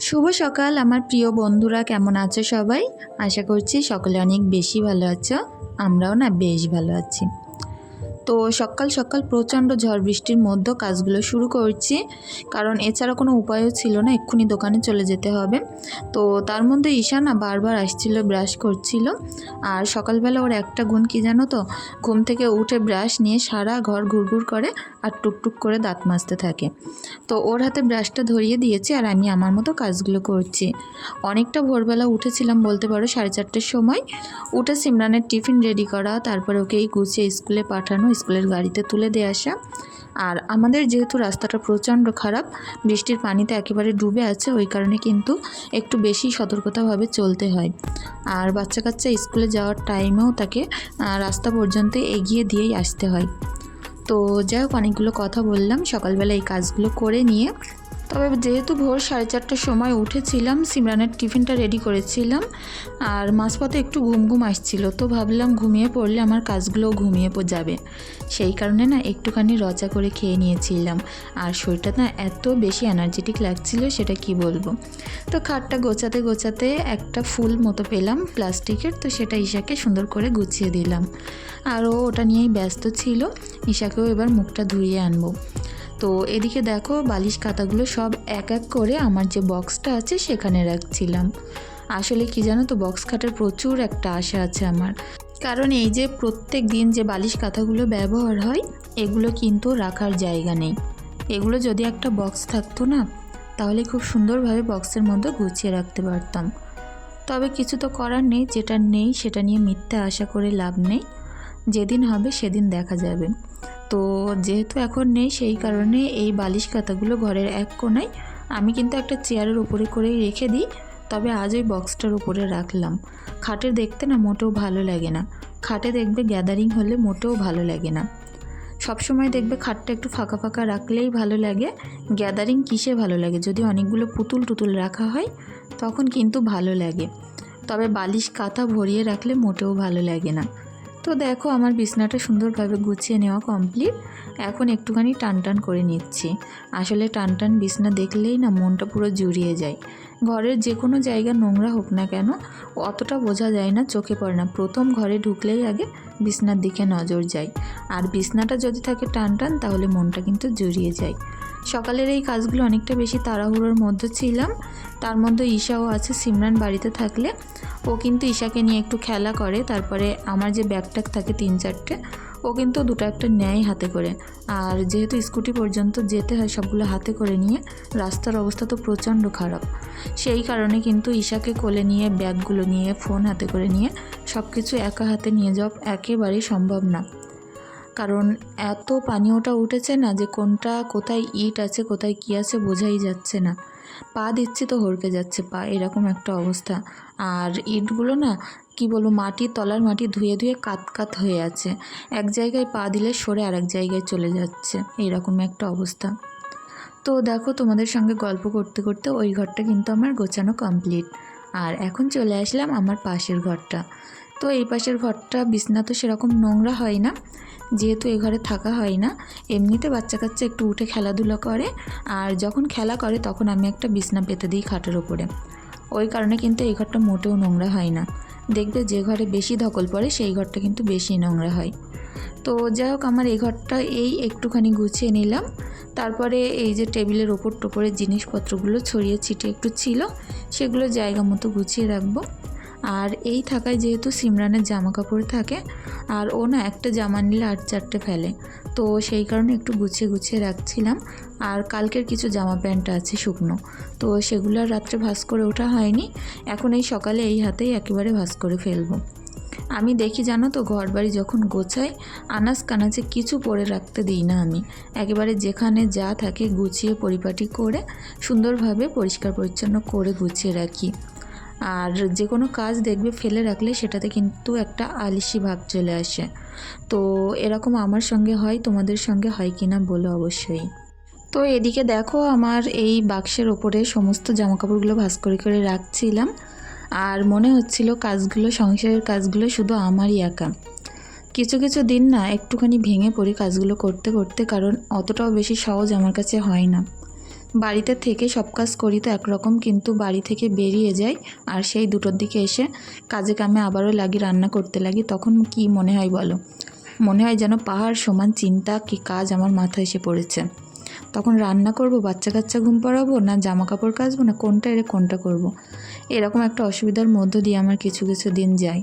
শুভ সকাল, আমার প্রিয় বন্ধুরা, কেমন আছো সবাই? আশা করছি সকলে অনেক বেশি ভালো আছো, আমরাও না বেশ ভালো আছি। তো সকাল সকাল প্রচণ্ড ঝড় বৃষ্টির মধ্যে কাজগুলো শুরু করছি। কারণ এছাড়া কোনো উপায়ও ছিল না, এক্ষুনি দোকানে চলে যেতে হবে। তো তার মধ্যে ঈশা না বারবার আসছিল, ব্রাশ করছিল। আর সকালবেলা ওর একটা গুণ কি জানো তো? ঘুম থেকে উঠে ব্রাশ নিয়ে সারা ঘর ঘুরঘুর করে আর টুকটুক করে দাঁত মাজতে থাকে। তো ওর হাতে ব্রাশটা ধরিয়ে দিয়েছি আর আমি আমার মতো কাজগুলো করছি। অনেকটা ভোরবেলা উঠেছিলাম বলতে পারো সাড়ে চারটের সময়। উঠে সিমরানের টিফিন রেডি করা, তারপরে ওকেই গুছিয়ে স্কুলে পাঠানো স্কুলের গাড়িতে তুলে দিয়ে আসা। আর আমাদের যেহেতু রাস্তাটা প্রচণ্ড খারাপ, বৃষ্টির পানিতে একেবারে ডুবে আছে, ওই কারণে কিন্তু একটু বেশি সতর্কতাভাবে চলতে হয়। আর বাচ্চা কাচ্চা স্কুলে যাওয়ার টাইমেও তাকে রাস্তা পর্যন্ত এগিয়ে দিয়েই আসতে হয়। তো যাই হোক, অনেকগুলো কথা বললাম। সকালবেলা এই কাজগুলো করে নিয়ে তবে যেহেতু ভোর সাড়ে চারটার সময় উঠেছিলাম, সিমরানের টিফিনটা রেডি করেছিলাম আর মাঝপথে একটু ঘুম ঘুম আসছিল, তো ভাবলাম ঘুমিয়ে পড়লে আমার কাজগুলোও ঘুমিয়ে যাবে। সেই কারণে না একটুখানি রচা করে খেয়ে নিয়েছিলাম আর শরীরটা না এত বেশি এনার্জেটিক লাগছিল সেটা কি বলব। তো খাটটা গোছাতে গোছাতে একটা ফুল মতো পেলাম প্লাস্টিকের, তো সেটা ঈশাকে সুন্দর করে গুছিয়ে দিলাম। আর ও ওটা নিয়েই ব্যস্ত ছিল, ঈশাকেও এবার মুখটা ধুইয়ে আনব। তো এদিকে দেখো বালিশ কাতাগুলো সব এক এক করে আমার যে বক্সটা আছে সেখানে রাখছিলাম। আসলে কি জানো তো, বক্স খাটের প্রচুর একটা আশা আছে আমার। কারণ এই যে প্রত্যেক দিন যে বালিশ কাঁথাগুলো ব্যবহার হয়, এগুলো কিন্তু রাখার জায়গা নেই। এগুলো যদি একটা বক্স থাকতো না, তাহলে খুব সুন্দরভাবে বক্সের মধ্যে গুছিয়ে রাখতে পারতাম। তবে কিছু তো করার নেই, যেটা নেই সেটা নিয়ে মিথ্যা আশা করে লাভ নেই। যেদিন হবে সেদিন দেখা যাবে। তো যেহেতু এখন নেই, সেই কারণে এই বালিশ কাতাগুলো ঘরের এক কোণায় আমি কিন্তু একটা চেয়ারের উপরে করেই রেখে দিই, তবে আজ ওই বক্সটার উপরে রাখলাম। খাটে দেখতে না মোটেও ভালো লাগে না। খাটে দেখবে গ্যাদারিং হলে মোটেও ভালো লাগে না। সবসময় দেখবে খাটটা একটু ফাঁকা ফাঁকা রাখলেই ভালো লাগে। গ্যাদারিং কিসে ভালো লাগে? যদি অনেকগুলো পুতুল টুতুল রাখা হয়, তখন কিন্তু ভালো লাগে। তবে বালিশ কাঁথা ভরিয়ে রাখলে মোটেও ভালো লাগে না। তো দেখো আমার বিছনাটা সুন্দরভাবে গুছিয়ে নেওয়া কমপ্লিট এখন একটুখানি টান টান করে নিচ্ছি। আসলে টান টান বিছনা দেখলেই না মনটা পুরো জুড়িয়ে যায়। ঘরের যে কোনো জায়গা নোংরা হোক না কেন, অতটা বোঝা যায় না, চোখে পড়ে না। প্রথম ঘরে ঢুকলেই আগে বিছনার দিকে নজর যায়। আর বিছনাটা যদি থাকে টান টান, তাহলে মনটা কিন্তু জুড়িয়ে যায়। সকালের এই কাজগুলো অনেকটা বেশি তাড়াহুড়োর মধ্যে ছিলাম। তার মধ্যে ঈশাও আছে, সিমরান বাড়িতে থাকলে। ও কিন্তু ঈশাকে নিয়ে একটু খেলা করে। তারপরে আমার যে ব্যাগট্যাগ থাকে তিন চারটে ও কিন্তু দুটো একটা নেয় হাতে করে। আর যেহেতু স্কুটি পর্যন্ত যেতে হয় সবগুলো হাতে করে নিয়ে, রাস্তার অবস্থা তো প্রচণ্ড খারাপ। সেই কারণে কিন্তু ঈশাকে কোলে নিয়ে, ব্যাগগুলো নিয়ে, ফোন হাতে করে নিয়ে সব কিছু একা হাতে নিয়ে যাওয়া একেবারেই সম্ভব না। কারণ এত পানি ওটা উঠেছে না যে কোনটা কোথায় ইট আছে, কোথায় কী আছে বোঝাই যাচ্ছে না। পা দিচ্ছি তো হরকে যাচ্ছে পা, এরকম একটা অবস্থা। আর ইটগুলো না কি বলব মাটি তলার মাটি ধুয়ে ধুয়ে কাত কাত হয়ে আছে। এক জায়গায় পা দিলে সরে আর এক জায়গায় চলে যাচ্ছে। এইরকম একটা অবস্থা। তো দেখো, তোমাদের সঙ্গে গল্প করতে করতে ওই ঘরটা কিন্তু আমার গোছানো কমপ্লিট আর এখন চলে আসলাম আমার পাশের ঘরটা। তো এই পাশের ঘরটা বিছনা তো সেরকম নোংরা হয় না। যেহেতু এ ঘরে থাকা হয় না, এমনিতে বাচ্চা কাচ্চা একটু উঠে খেলাধুলা করে। আর যখন খেলা করে তখন আমি একটা বিছনা পেতে দিই খাটের ওপরে। ওই কারণে কিন্তু এই ঘরটা মোটেও নোংরা হয় না। দেখবে যে ঘরে বেশি ধকল পড়ে, সেই ঘরটা কিন্তু বেশি নোংরা হয়। তো যাই হোক, আমার এই ঘরটা এই একটুখানি গুছিয়ে নিলাম। তারপরে এই যে টেবিলের ওপর টোপরের জিনিসপত্রগুলো ছড়িয়ে ছিটিয়ে একটু ছিল, সেগুলো জায়গা মতো গুছিয়ে রাখব। আর এই থাকায় যেহেতু সিমরানের জামা কাপড় থাকে, আর ও না একটা জামা নিলে আট চারটে ফেলে। তো সেই কারণে একটু গুছিয়ে গুছিয়ে রাখছিলাম। আর কালকের কিছু জামা প্যান্ট আছে শুকনো। তো সেগুলো আর রাত্রে ভাস করে ওঠা হয়নি। এখন এই সকালে এই হাতেই একেবারে ভাস করে ফেলব। আমি দেখি জানো তো ঘর বাড়ি যখন গোছাই, আনাজ কানাচে কিছু পরে রাখতে দিই না আমি। একেবারে যেখানে যা থাকে গুছিয়ে পরিপাটি করে, সুন্দরভাবে পরিষ্কার পরিচ্ছন্ন করে গুছিয়ে রাখি। আর যে কোনো কাজ দেখবে ফেলে রাখলে সেটাতে কিন্তু একটা আলিশি ভাব চলে আসে। তো এরকম আমার সঙ্গে হয়, তোমাদের সঙ্গে হয় কি না বলো অবশ্যই। তো এদিকে দেখো আমার এই বাক্সের ওপরে সমস্ত জামাকাপড়গুলো ভাঁজ করে করে রাখছিলাম। আর মনে হচ্ছিল কাজগুলো, সংসারের কাজগুলো শুধু আমারই একা। কিছু কিছু দিন না, একটুখানি ভেঙে পড়ি কাজগুলো করতে করতে কারণ অতটাও বেশি সহজ আমার কাছে হয় না। বাড়িতে থেকে সব কাজ করি তো একরকম, কিন্তু বাড়ি থেকে বেরিয়ে যাই আর সেই দুটোর দিকে এসে কাজে কামে আবারও লাগি, রান্না করতে লাগি। তখন কি মনে হয় বলো? মনে হয় যেন পাহাড় সমান চিন্তা কি কাজ আমার মাথায় এসে পড়েছে। তখন রান্না করব, বাচ্চা কাচ্চা ঘুম পাড়াবো, না জামা কাপড় কাচবো, না কোনটা এর কোনটা করব। এরকম একটা অসুবিধার মধ্য দিয়ে আমার কিছু কিছু দিন যায়।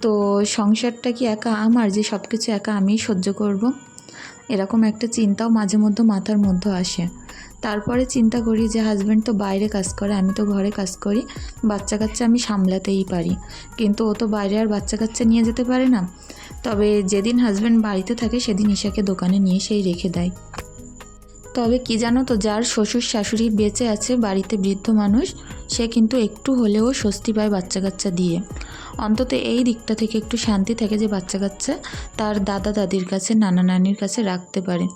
তো সংসারটা কি একা আমার? যে সব কিছু একা আমিই সহ্য করব। এরকম একটা চিন্তাও মাঝে মধ্যে মাথার মধ্যে আসে। তারপরে চিন্তা করি যে হাজব্যান্ড তো বাইরে কাজ করে, আমি তো ঘরে কাজ করি, বাচ্চা কাচ্চা আমি সামলাতেই পারি। কিন্তু ও তো বাইরে আর বাচ্চা কাচ্চা নিয়ে যেতে পারে না। তবে যেদিন হাজব্যান্ড বাড়িতে থাকে, সেদিন ঈশাকে দোকানে নিয়ে সেই রেখে দেয়। তবে কি জানো তো, যার শ্বশুর শাশুড়ি বেঁচে আছে, বাড়িতে বৃদ্ধ মানুষ, সে কিন্তু একটু হলেও স্বস্তি পায় বাচ্চা কাচ্চা দিয়ে। অন্তত এই দিকটা থেকে একটু শান্তি থাকে যে বাচ্চা কাচ্চা তার দাদা দাদির কাছে নানা নানির কাছে রাখতে পারে।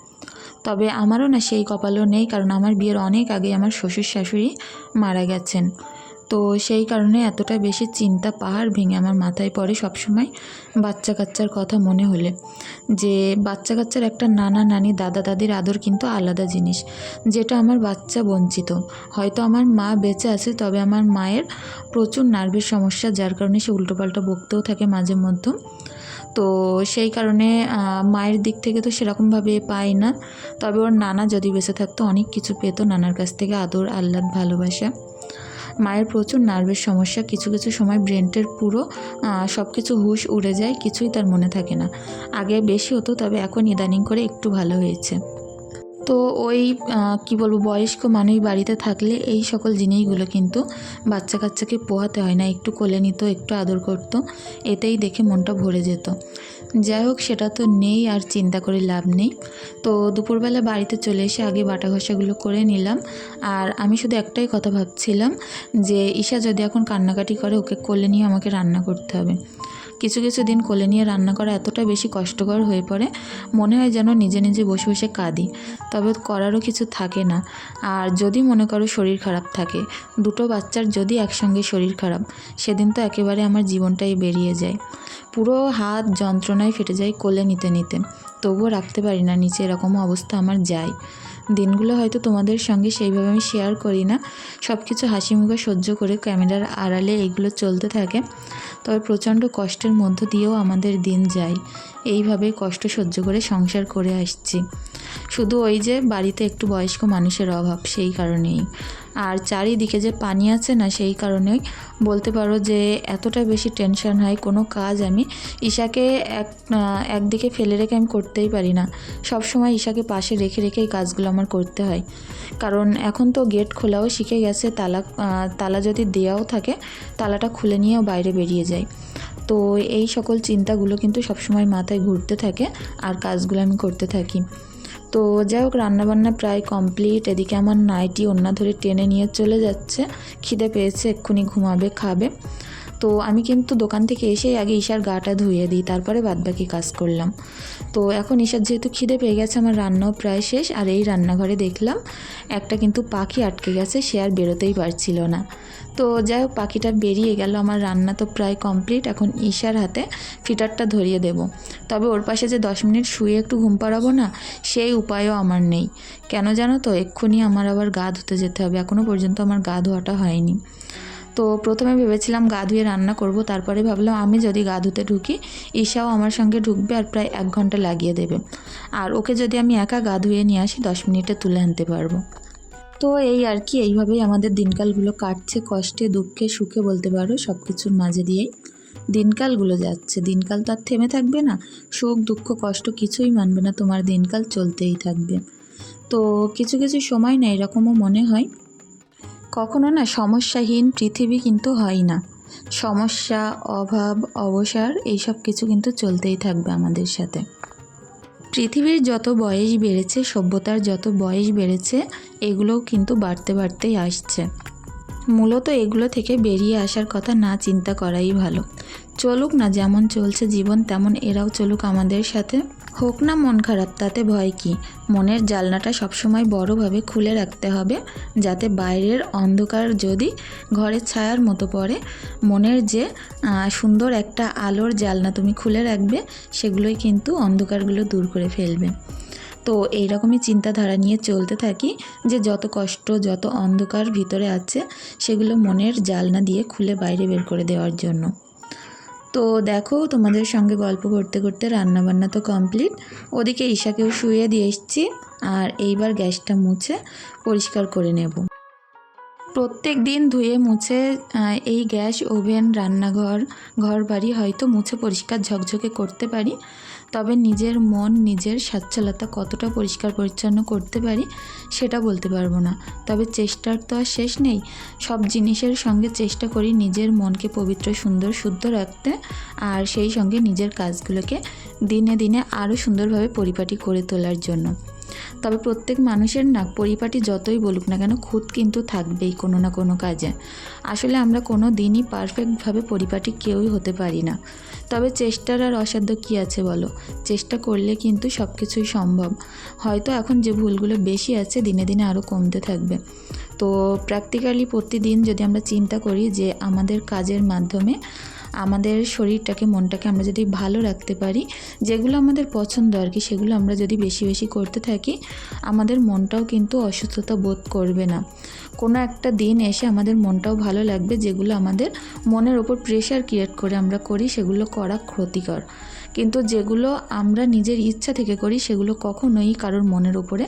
তবে আমারও না সেই কপালও নেই, কারণ আমার বিয়ের অনেক আগে আমার শ্বশুর শাশুড়ি মারা গেছেন। তো সেই কারণে এতটা বেশি চিন্তা পাহাড় ভেঙে আমার মাথায় পড়ে সবসময় বাচ্চা কাচ্চার কথা মনে হলে। যে বাচ্চা কাচ্চার একটা নানা নানি, দাদা দাদির আদর কিন্তু আলাদা জিনিস, যেটা আমার বাচ্চা বঞ্চিত। হয়তো আমার মা বেঁচে আছে, তবে আমার মায়ের প্রচুর নার্ভের সমস্যা, যার কারণে সে উল্টোপাল্টা বকতেও থাকে মাঝে মধ্যে। তো সেই কারণে মায়ের দিক থেকে তো সেরকমভাবে পায় না। তবে ওর নানা যদি বেঁচে থাকতো, অনেক কিছু পেত নানার কাছ থেকে আদর, আহ্লাদ, ভালোবাসা। মায়ের প্রচুর নার্ভের সমস্যা, কিছু কিছু সময় ব্রেনটের পুরো সব কিছু হুশ উড়ে যায়, কিছুই তার মনে থাকে না। আগে বেশি হতো, তবে এখন ইদানিং করে একটু ভালো হয়েছে। তো ওই কি বলব, বয়স্ক মানুষ বাড়িতে থাকলে এই সকল জিনিসগুলো কিন্তু বাচ্চা কাচ্চাকে পোহাতে হয় না। একটু কোলে নিত, একটু আদর করতো, এতেই দেখে মনটা ভরে যেত। যাই হোক, সেটা তো নেই, আর চিন্তা করে লাভ নেই। তো দুপুরবেলা বাড়িতে চলে এসে আগে বাটা ঘষাগুলো করে নিলাম। আর আমি শুধু একটাই কথা ভাবছিলাম যে, ঈশা যদি এখন কান্নাকাটি করে, ওকে কোলে নিয়ে আমাকে রান্না করতে হবে। কিছু কিছু দিন কোলে নিয়ে রান্না করা এতটা বেশি কষ্টকর হয়ে পড়ে, মনে হয় যেন নিজে নিজে বসে বসে কাঁদি। তবে করারও কিছু থাকে না। আর যদি মনে করো শরীর খারাপ থাকে, দুটো বাচ্চার যদি একসঙ্গে শরীর খারাপ, সেদিন তো একেবারে আমার জীবনটাই বেরিয়ে যায়। পুরো হাত যন্ত্রণায় ফেটে যায় কোলে নিতে নিতে। তবুও রাখতে পারি না, নিচে এরকম অবস্থা আমার যায়। দিনগুলো হয়তো তোমাদের সঙ্গে সেইভাবে আমি শেয়ার করি না। সব কিছু হাসি মুখে সহ্য করে ক্যামেরার আড়ালে এগুলো চলতে থাকে। তবে প্রচণ্ড কষ্টের মধ্য দিয়েও আমাদের দিন যায়। এইভাবে কষ্ট সহ্য করে সংসার করে আসছি। শুধু ওই যে বাড়িতে একটু বয়স্ক মানুষের অভাব, সেই কারণেই। আর চারিদিকে যে পানি আছে না, সেই কারণেই বলতে পারো যে এতটা বেশি টেনশন হয়, কোনো কাজ আমি ঈশাকে এক একদিকে ফেলে রেখে আমি করতেই পারি না। সব সময় ঈশাকে পাশে রেখে রেখে এই কাজগুলো আমার করতে হয়। কারণ এখন তো গেট খোলাও শিখে গেছে, তালা তালা যদি দেওয়াও থাকে, তালাটা খুলে নিয়েও বাইরে বেরিয়ে যায় তো এই সকল চিন্তাগুলো কিন্তু সবসময় মাথায় ঘুরতে থাকে আর কাজগুলো আমি করতে থাকি। তো যাই হোক, রান্নাবান্না প্রায় কমপ্লিট। এদিকে আমার নাইটি ওন্না ধরে টেনে নিয়ে চলে যাচ্ছে। খিদে পেয়েছে, এক্ষুনি ঘুমাবে, খাবে। তো আমি কিন্তু দোকান থেকে এসেই আগে ঈশার গাটা ধুয়ে দিই, তারপরে বাদবাকি কাজ করলাম। তো এখন ঈশার যেহেতু খিদে পেয়ে গেছে, আমার রান্নাও প্রায় শেষ, আর এই রান্নাঘরে দেখলাম একটা কিন্তু পাখি আটকে গেছে, সে আর বেরোতেই পারছিল না। তো যাই হোক, পাখিটা বেরিয়ে গেল, আমার রান্না তো প্রায় কমপ্লিট, এখন ঈশার হাতে ফিটারটা ধরিয়ে দেব। তবে ওর পাশে যে দশ মিনিট শুয়ে একটু ঘুম পাড়াবো না, সেই উপায়ও আমার নেই। কেন জানো তো, এক্ষুনি আমার আবার গা ধুতে যেতে হবে এখনও পর্যন্ত আমার গা ধোয়াটা হয়নি। তো প্রথমে ভেবেছিলাম গা ধুয়ে রান্না করব, তারপরে ভাবলাম আমি যদি গা ধুতে ঢুকি, ঈশাও আমার সঙ্গে ঢুকবে আর প্রায় এক ঘণ্টা লাগিয়ে দেবে। আর ওকে যদি আমি একা গা ধুয়ে নিয়ে আসি, দশ মিনিটে তুলে আনতে পারব। তো এই আর কি, এইভাবেই আমাদের দিনকালগুলো কাটছে, কষ্টে, দুঃখে, সুখে বলতে পারো সব কিছুর মাঝে দিয়েই। দিনকালগুলো যাচ্ছে, দিনকাল তো আর থেমে থাকবে না, সুখ, দুঃখ, কষ্ট কিছুই মানবে না, তোমার দিনকাল চলতেই থাকবে। তো কিছু কিছু সময় না, এরকমও মনে হয়। কখনো না সমস্যাহীন পৃথিবী কিন্তু হয় না। সমস্যা, অভাব অবসার এইসব কিছু কিন্তু চলতেই থাকবে আমাদের সাথে। পৃথিবীর যত বয়স বেড়েছে, সভ্যতার যত বয়স বেড়েছে, এগুলোও কিন্তু বাড়তে বাড়তেই আসছে। মূলত এগুলো থেকে বেরিয়ে আসার কথা না চিন্তা করাই ভালো। চলুক না যেমন চলছে জীবন, তেমন এরাও চলুক আমাদের সাথে। হোক না মন খারাপ, তাতে ভয় কি? মনের জালনাটা সবসময় বড়োভাবে খুলে রাখতে হবে, যাতে বাইরের অন্ধকার যদি ঘরের ছায়ার মতো পড়ে, মনের যে সুন্দর একটা আলোর জালনা তুমি খুলে রাখবে, সেগুলোই কিন্তু অন্ধকারগুলো দূর করে ফেলবে। তো এইরকমই চিন্তাধারা নিয়ে চলতে থাকি, যে যত কষ্ট, যত অন্ধকার ভিতরে আছে, সেগুলো মনের জালনা দিয়ে খুলে বাইরে বের করে দেওয়ার জন্য। তো দেখো, তোমাদের সঙ্গে গল্প করতে করতে রান্নাবান্না তো কমপ্লিট ওদিকে ঈশাকেও শুয়ে দিয়ে এসছি, আর এইবার গ্যাসটা মুছে পরিষ্কার করে নেব। প্রত্যেক দিন ধুয়ে মুছে এই গ্যাস, ওভেন, রান্নাঘর ঘর বাড়ি হয়তো মুছে পরিষ্কার ঝকঝকে করতে পারি। তবে নিজের মন, নিজের সচ্ছলতা কতটা পরিষ্কার পরিচ্ছন্ন করতে পারি সেটা বলতে পারব না। তবে চেষ্টার তো আর শেষ নেই। সব জিনিসের সঙ্গে চেষ্টা করি নিজের মনকে পবিত্র, সুন্দর, শুদ্ধ রাখতে আর সেই সঙ্গে নিজের কাজগুলোকে দিনে দিনে আরও সুন্দরভাবে পরিপাটি করে তোলার জন্য। তবে প্রত্যেক মানুষের না, পরিপাটি যতই বলুক না কেন খুঁত কিন্তু থাকবেই কোনো না কোনো কাজে। আসলে আমরা কোনো দিনই পারফেক্টভাবে পরিপাটি কেউই হতে পারি না। তবে চেষ্টার আর অসাধ্য কী আছে বলো? চেষ্টা করলে কিন্তু সব কিছুই সম্ভব। হয়তো এখন যে ভুলগুলো বেশি আছে, দিনে দিনে আরও কমতে থাকবে। তো প্র্যাকটিক্যালি প্রতিদিন যদি আমরা চিন্তা করি যে আমাদের কাজের মাধ্যমে আমাদের শরীরটাকে, মনটাকে আমরা যদি ভালো রাখতে পারি, যেগুলো আমাদের পছন্দ আর কি, সেগুলো আমরা যদি বেশি বেশি করতে থাকি, আমাদের মনটাও কিন্তু অসুস্থতা বোধ করবে না। কোনো একটা দিন এসে আমাদের মনটাও ভালো লাগবে, যেগুলো আমাদের মনের ওপর প্রেশার ক্রিয়েট করে আমরা করি, সেগুলো করা ক্ষতিকর। কিন্তু যেগুলো আমরা নিজের ইচ্ছা থেকে করি, সেগুলো কখনোই কারোর মনের ওপরে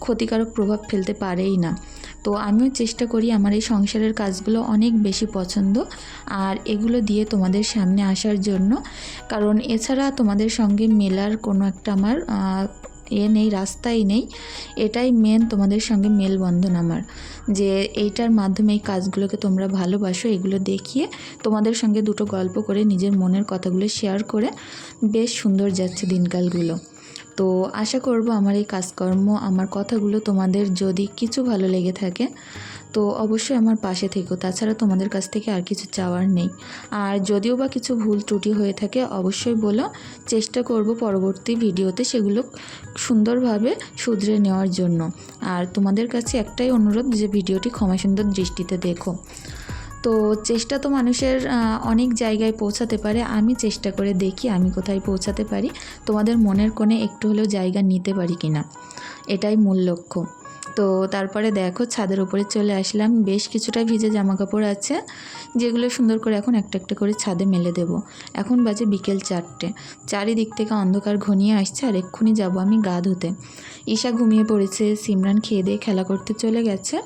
ক্ষতিকারক প্রভাব ফেলতে পারেই না। তো আমিও চেষ্টা করি আমার এই সংসারের কাজগুলো অনেক বেশি পছন্দ আর এগুলো দিয়ে তোমাদের সামনে আসার জন্য। কারণ এছাড়া তোমাদের সঙ্গে মেলার কোনো একটা আমার এ নেই, রাস্তাই নেই। এটাই মেন তোমাদের সঙ্গে মেলবন্ধন আমার। যে এইটার মাধ্যমে এই কাজগুলোকে তোমরা ভালোবাসো, এগুলো দেখিয়ে তোমাদের সঙ্গে দুটো গল্প করে নিজের মনের কথাগুলো শেয়ার করে বেশ সুন্দর যাচ্ছে দিনকালগুলো। তো আশা করব আমার এই কাজকর্ম, আমার কথাগুলো তোমাদের যদি কিছু ভালো লেগে থাকে, তো অবশ্যই আমার পাশে থেকো। তাছাড়া তোমাদের কাছ থেকে আর কিছু চাওয়ার নেই। আর যদিও বা কিছু ভুল ত্রুটি হয়ে থাকে, অবশ্যই বলো। চেষ্টা করব পরবর্তী ভিডিওতে সেগুলো সুন্দরভাবে শুধরে নেওয়ার জন্য। আর তোমাদের কাছে একটাই অনুরোধ যে ভিডিওটি ক্ষমা সুন্দর দৃষ্টিতে দেখো। তো চেষ্টা তো মানুষের অনেক জায়গায় পৌঁছাতে পারে। আমি চেষ্টা করে দেখি আমি কোথায় পৌঁছাতে পারি। তোমাদের মনের কোণে একটু হলেও জায়গা নিতে পারি কি না এটাই মূল লক্ষ্য। তো তারপরে দেখো, ছাদের উপরে চলে আসলাম। বেশ কিছুটা ভিজে জামা কাপড় আছে, যেগুলো সুন্দর করে এখন একটা একটা করে ছাদে মেলে দেব। এখন বাজে বিকেল চারটে। চারিদিক থেকে অন্ধকার ঘনিয়ে আসছে আর এক্ষুনি যাব আমি গা ধুতে। ঈশা ঘুমিয়ে পড়েছে, সিমরান খেয়ে দিয়ে খেলা করতে চলে গেছে।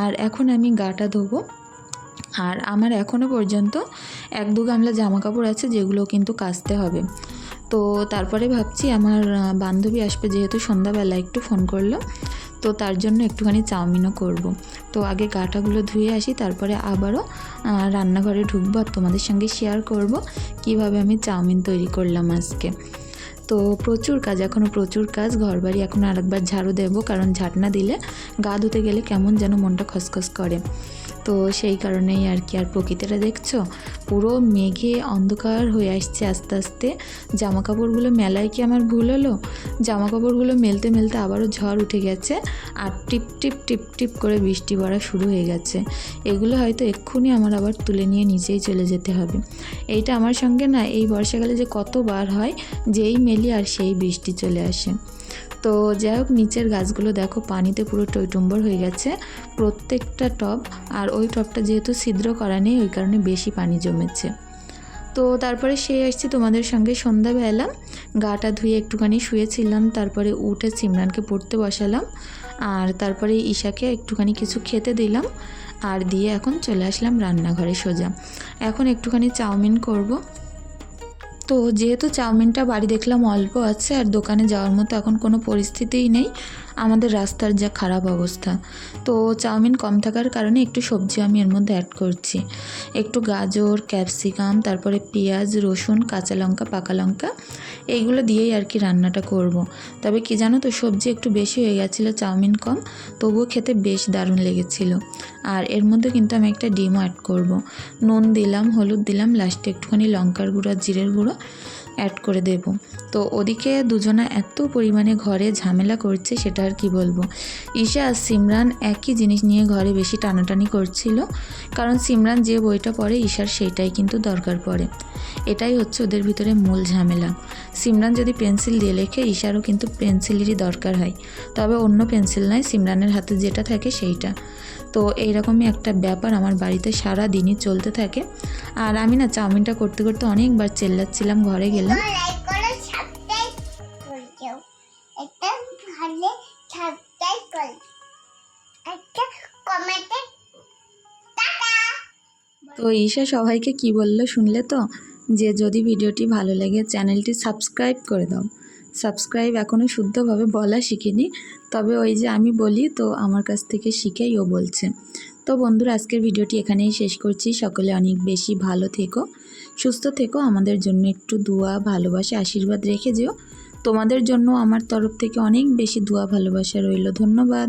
আর এখন আমি গাটা ধোবো। আর আমার এখনও পর্যন্ত এক দু গামলা জামা কাপড় আছে যেগুলো কিন্তু কাচতে হবে। তো তারপরে ভাবছি আমার বান্ধবী আসবে যেহেতু সন্ধ্যাবেলা একটু ফোন করল, তো তার জন্য একটুখানি চাউমিনও করব। তো আগে গাটাগুলো ধুয়ে আসি, তারপরে আবারও রান্নাঘরে ঢুকবো আর তোমাদের সঙ্গে শেয়ার করব কীভাবে আমি চাউমিন তৈরি করলাম আজকে। তো প্রচুর কাজ এখনও প্রচুর কাজ ঘর বাড়ি এখন আরেকবার ঝাড়ু দেবো, কারণ ঝাঁটনা দিলে গা ধুতে গেলে কেমন যেন মনটা খসখস করে। তো সেই কারণেই আর কি, আর প্রকৃতিটা দেখছ? পুরো মেঘে অন্ধকার হয়ে আসছে আস্তে আস্তে। জামা কাপড়গুলো মেলায় কি আমার ভুল হলো? জামা কাপড়গুলো মেলতে মেলতে আবারও ঝড় উঠে গেছে আর টিপ টিপ টিপ টিপ করে বৃষ্টি পড়া শুরু হয়ে গেছে। এগুলো হয়তো এক্ষুনি আমার আবার তুলে নিয়ে নিচেই চলে যেতে হবে। এইটা আমার সঙ্গে না, এই বর্ষাকালে যে কতবার হয়, যেই মেলি আর সেই বৃষ্টি চলে আসে। তো যাই হোক, নিচের গাছগুলো দেখো, পানিতে পুরো টইটুম্বর হয়ে গেছে। প্রত্যেকটা টব, আর ওই টবটা যেহেতু ছিদ্র করা নেই, ওই কারণে বেশি পানি জমেছে। তো তারপরে সে আসছি তোমাদের সঙ্গে সন্ধ্যাবেলা। গাটা ধুয়ে একটুখানি শুয়েছিলাম, তারপরে উঠে সিমরানকে পড়তে বসালাম, আর তারপরে ঈশাকে একটুখানি কিছু খেতে দিলাম, আর দিয়ে এখন চলে আসলাম রান্নাঘরে সোজা। এখন একটুখানি চাউমিন করব। তো যেহেতু চাউমিনটা বাড়ি দেখলাম অল্প আছে আর দোকানে যাওয়ার মতো এখন কোনো পরিস্থিতিই নেই আমাদের রাস্তার যা খারাপ অবস্থা তো চাউমিন কম থাকার কারণে একটু সবজি আমি এর মধ্যে অ্যাড করছি একটু গাজর ক্যাপসিকাম তারপরে পেঁয়াজ, রসুন, কাঁচা লঙ্কা, পাকা লঙ্কা, এইগুলো দিয়েই আর কি রান্নাটা করব। তবে কি জানো তো, সবজি একটু বেশি হয়ে গেছিল, চাউমিন কম, তবুও খেতে বেশ দারুণ লেগেছিল আর এর মধ্যে কিন্তু আমি একটা ডিমও অ্যাড করব। নুন দিলাম, হলুদ দিলাম লাস্টে একটুখানি লঙ্কার গুঁড়ো, জিরের গুঁড়ো অ্যাড করে দেব। তো ওদিকে দুজনা এত পরিমাণে ঘরে ঝামেলা করছে, সেটা আর কি বলব। ঈশা আর সিমরান একই জিনিস নিয়ে ঘরে বেশি টানাটানি করছিল, কারণ সিমরান যে বইটা পড়ে, ঈশার সেইটাই কিন্তু দরকার পড়ে। এটাই হচ্ছে ওদের ভিতরে মূল ঝামেলা। সিমরান যদি পেন্সিল দিয়ে লেখে, ঈশারও কিন্তু পেন্সিলেরই দরকার হয়। তবে অন্য পেন্সিল নয়, সিমরানের হাতে যেটা থাকে সেইটা। তো এইরকমই একটা ব্যাপার আমার বাড়িতে সারা দিনই চলতে থাকে। আর আমি না চাউমিনটা করতে করতে অনেকবার চেল্লাচ্ছিলাম, ঘরে গেলাম। তো ঈশা সবাইকে কি বলল শুনলে তো? যে যদি ভিডিওটি ভালো লাগে চ্যানেলটি সাবস্ক্রাইব করে দাও। সাবস্ক্রাইব এখনও শুদ্ধভাবে বলা শিখিনি। তবে ওই যে আমি বলি, তো আমার কাছ থেকে শিখেই ও বলছে। তো বন্ধুরা, আজকের ভিডিওটি এখানেই শেষ করছি। সকলে অনেক বেশি ভালো থেকো, সুস্থ থেকো। আমাদের জন্য একটু দোয়া, ভালোবাসা, আশীর্বাদ রেখে যেও। তোমাদের জন্য আমার তরফ থেকে অনেক বেশি দোয়া, ভালোবাসা রইল। ধন্যবাদ।